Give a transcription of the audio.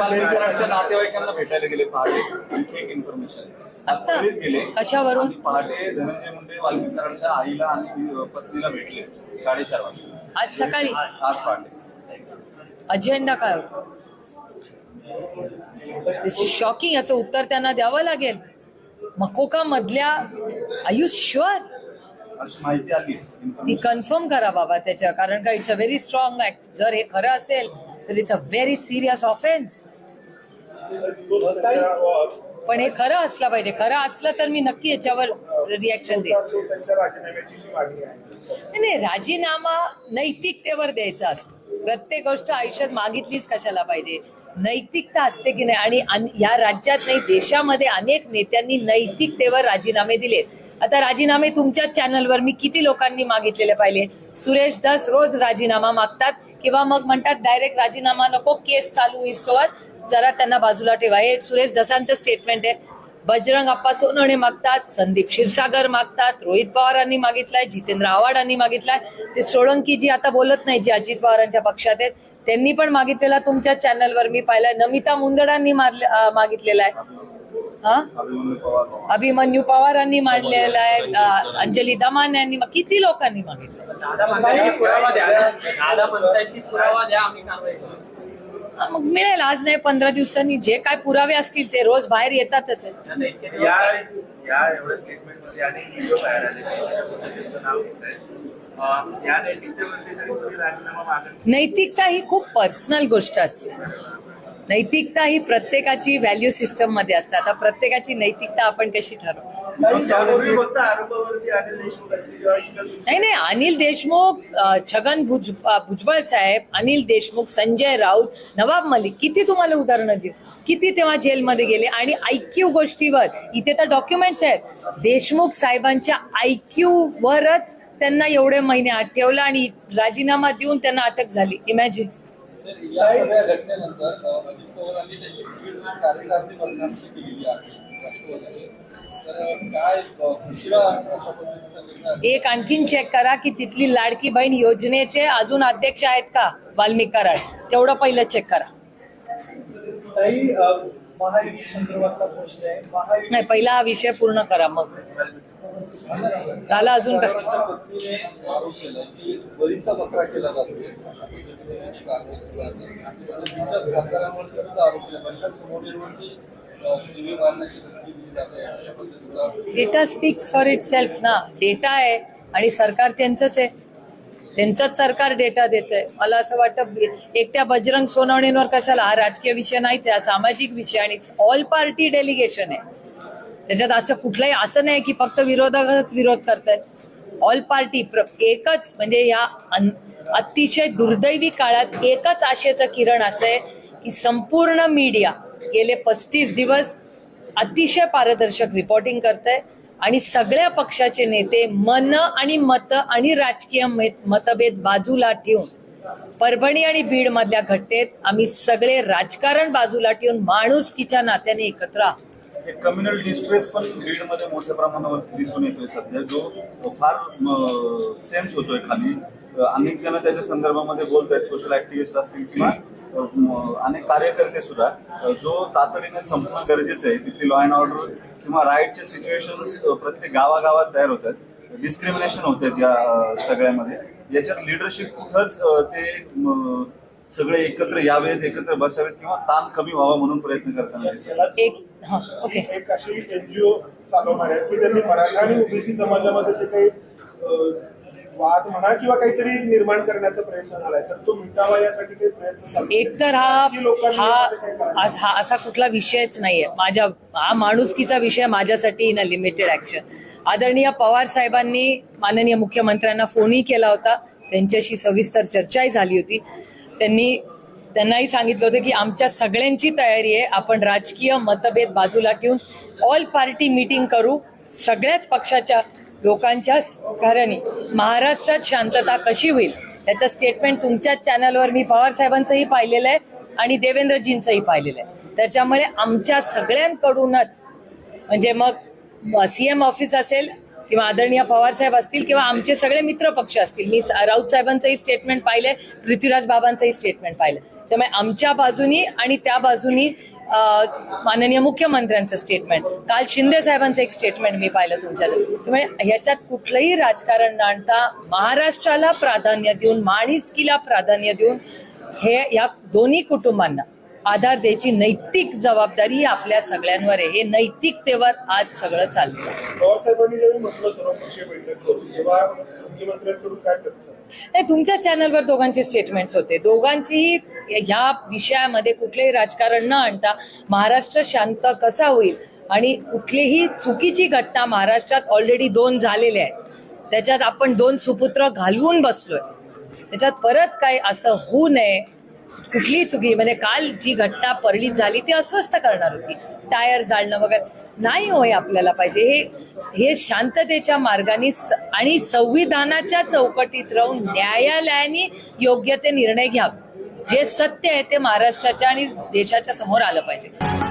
वाल्मिकांच्या नातेवाईकांना भेटायला गेले पहाटे आणखी एक इन्फॉर्मेशन गेले कशावरून? पहाटे धनंजय मुंडे आईला आणि पत्नीला भेटले साडेचार वाजता. आज सकाळी? आज पहाटे. अजेंडा काय होता? शॉकिंग याचं उत्तर त्यांना द्यावं लागेल. मकोका मधल्या आयु शुअर माहिती आली. ती कन्फर्म करा बाबा त्याच्या कारण का it's a very strong act जर हे खरं असेल तर it's a very serious offence पण हे खरं असलं पाहिजे. खरं असलं तर मी नक्की याच्यावर रिॲक्शन दे नाही, राजीनामा नैतिकतेवर द्यायचा असतो. प्रत्येक गोष्ट आयुष्यात मागितलीच कशाला पाहिजे? नैतिकता असते की नाही? आणि या राज्यात नाही देशामध्ये अनेक नेत्यांनी नैतिकतेवर राजीनामे दिले आता राजीनामे तुमच्याच चॅनलवर मी किती लोकांनी मागितलेले पाहिले? सुरेश दास रोज राजीनामा मागतात किंवा मग म्हणतात डायरेक्ट राजीनामा नको केस चालू इस्तोवर जरा त्यांना बाजूला ठेवा. हे सुरेश दसांचं स्टेटमेंट आहे. बजरंग अप्पा सोनवणे मागतात संदीप क्षीरसागर मागतात रोहित पवारांनी मागितलाय जितेंद्र आव्हाडांनी मागितलाय. ते सोळंकी जी आता बोलत नाही जी अजित पवारांच्या पक्षात आहेत. त्यांनी पण मागितलेला तुमच्या चॅनलवर मी पाहिलाय. नमिता मुंदडांनी मागितलेला आहे. हा? अभिमन्यू पवारांनी मांडलेला आहे. अंजली दमान यांनी किती लोकांनी मागितलं मग मिळेल आज नाही पंधरा दिवसांनी. जे काय पुरावे असतील ते रोज बाहेर येतातच. आहे या या एवढ्या स्टेटमेंटमध्ये अनेक व्हिडिओ बाहेर आले अशा पद्धतीचं नाव घेतलंय अं, या नैतिकतेवरती जरी तुम्ही राजीनामा मागत नैतिकता ही खूप पर्सनल गोष्ट असते. नैतिकता ही प्रत्येकाची व्हॅल्यू सिस्टममध्ये असते. आता प्रत्येकाची नैतिकता आपण कशी ठरवू? नाही, नाही नाही अनिल देशमुख छगन भुज भुजबळ साहेब अनिल देशमुख संजय राऊत नवाब मलिक किती तुम्हाला उदाहरणं देऊ? किती तेव्हा जेलमध्ये गेले? आणि ऐक्यू गोष्टीवर इथे तर डॉक्युमेंट्स आहेत. देशमुख साहेबांच्या ऐक्यू वरच त्यांना एवढे महिने आत ठेवलं आणि राजीनामा देऊन त्यांना अटक झाली. इमॅजिन या सगळ्या घटनेनंतर अजित पवारांनी त्यांची केलेली आहे. एक आणखीन चेक करा की तिथली लाडकी बहीण योजनेचे अजून अध्यक्ष आहेत का? वाल्मिक कराड तेवढं पहिलं चेक करा. नाही पहिला हा विषय पूर्ण करा मग. झाला अजून काय? Data speaks for itself ना. डेटा आहे आणि सरकार त्यांचंच आहे. त्यांचंच सरकार डेटा देत आहे मला असं वाटतं एकट्या बजरंग सोनवणींवर कशाला? हा राजकीय विषय नाहीच आहे हा सामाजिक विषय आणि ऑल पार्टी डेलिगेशन आहे. त्याच्यात असं कुठलंही असं नाही की फक्त विरोधकच विरोध करतायत ऑल पार्टी एकच म्हणजे या अतिशय दुर्दैवी काळात एकच आशेचं किरण असं आहे की संपूर्ण मीडिया गेले पस्तीस दिवस अतिशय पारदर्शक रिपोर्टिंग करतंय. आणि सगळ्या पक्षाचे नेते मन आणि मत आणि राजकीय मतभेद बाजूला ठेवून परभणी आणि बीड मधल्या घटनेत आम्ही सगळे राजकारण बाजूला ठेवून माणुसकीच्या नात्याने एकत्र आहोत. कम्युनल डिस्ट्रेस पण बीडमध्ये मोठ्या प्रमाणावर दिसून येतोय सध्या. जो फार सेन्स होतोय खाली. अनेक जण त्याच्या संदर्भामध्ये बोलत आहेत सोशल ऍक्टिव्हिस्ट असतील किंवा अनेक कार्यकर्ते सुद्धा. जो तातडीने संपणं गरजेचं आहे तिथली लॉ अँड ऑर्डर किंवा राईटचे सिच्युएशन प्रत्येक गावागावात तयार होत आहेत डिस्क्रिमिनेशन होत आहेत या सगळ्यामध्ये. याच्यात लिडरशिप कुठंच ते म, सगळे एकत्र यावेत एकत्र बसावेत किंवा ताण कमी व्हावा म्हणून प्रयत्न करताना दिसतात. एक ओके एक अशी एनजीओ चालवणार आहेत की त्यांनी मराठा आणि ओबीसी समाजामध्ये जे काही वाद म्हणा किंवा काहीतरी निर्माण करण्याचा प्रयत्न झालाय तर तो मिटावा यासाठी काही प्रयत्न. एक तर हा हा हा असा कुठला विषयच नाहीये. माझ्या हा माणुसकीचा विषय माझ्यासाठी इन अ लिमिटेड ऍक्शन आदरणीय पवार साहेबांनी माननीय मुख्यमंत्र्यांना फोनही केला होता. त्यांच्याशी सविस्तर चर्चाही झाली होती. त्यांनी त्यांनाही सांगितलं होतं की आमच्या सगळ्यांची तयारी आहे. आपण राजकीय मतभेद बाजूला ठेवून ऑल पार्टी मीटिंग करू. सगळ्याच पक्षाच्या लोकांच्या घराने महाराष्ट्रात शांतता कशी होईल याचं स्टेटमेंट तुमच्याच चॅनलवर मी पवार साहेबांचंही पाहिलेलं आहे आणि देवेंद्रजींचंही पाहिलेलं आहे. त्याच्यामुळे आमच्या सगळ्यांकडूनच म्हणजे मग सी एम ऑफिस असेल किंवा आदरणीय पवार साहेब असतील किंवा आमचे सगळे मित्र पक्ष असतील मी राऊत साहेबांचंही स्टेटमेंट पाहिलंय पृथ्वीराज बाबांचंही स्टेटमेंट पाहिलं त्यामुळे आमच्या बाजूनी आणि त्या बाजूनी माननीय मुख्यमंत्र्यांचं स्टेटमेंट काल शिंदे साहेबांचं एक स्टेटमेंट मी पाहिलं तुमच्या त्यामुळे ह्याच्यात कुठलंही राजकारण न आणता महाराष्ट्राला प्राधान्य देऊन माणिसकीला प्राधान्य देऊन हे या दोन्ही कुटुंबांना आधार द्यायची नैतिक जबाबदारी आपल्या सगळ्यांवर आहे. हे नैतिकतेवर आज सगळं चाललं आहे. पवार साहेबांनी ज्यावेळी म्हटलं सर्वपक्षीय बैठक करू तेव्हा मुख्यमंत्र्यांकडून काय प्रतिसाद नाही तुमच्या चॅनलवर दोघांचे स्टेटमेंट्स होते. दोघांचीही ह्या विषयामध्ये कुठलेही राजकारण न आणता महाराष्ट्र शांत कसा होईल आणि कुठलीही चुकीची घटना महाराष्ट्रात ऑलरेडी दोन झालेल्या आहेत. त्याच्यात आपण दोन सुपुत्र घालवून बसलोय. त्याच्यात परत काय असं होऊ नये कुठलीही चुकी म्हणजे काल जी घटना परळीत झाली ती अस्वस्थ करणार होती. टायर जाळणं वगैरे नाही होय आपल्याला पाहिजे. हे हे शांततेच्या मार्गाने आणि संविधानाच्या चौकटीत राहून न्यायालयाने योग्य ते निर्णय घ्यावे. जे सत्य आहे ते महाराष्ट्राच्या आणि देशाच्या समोर आलं पाहिजे.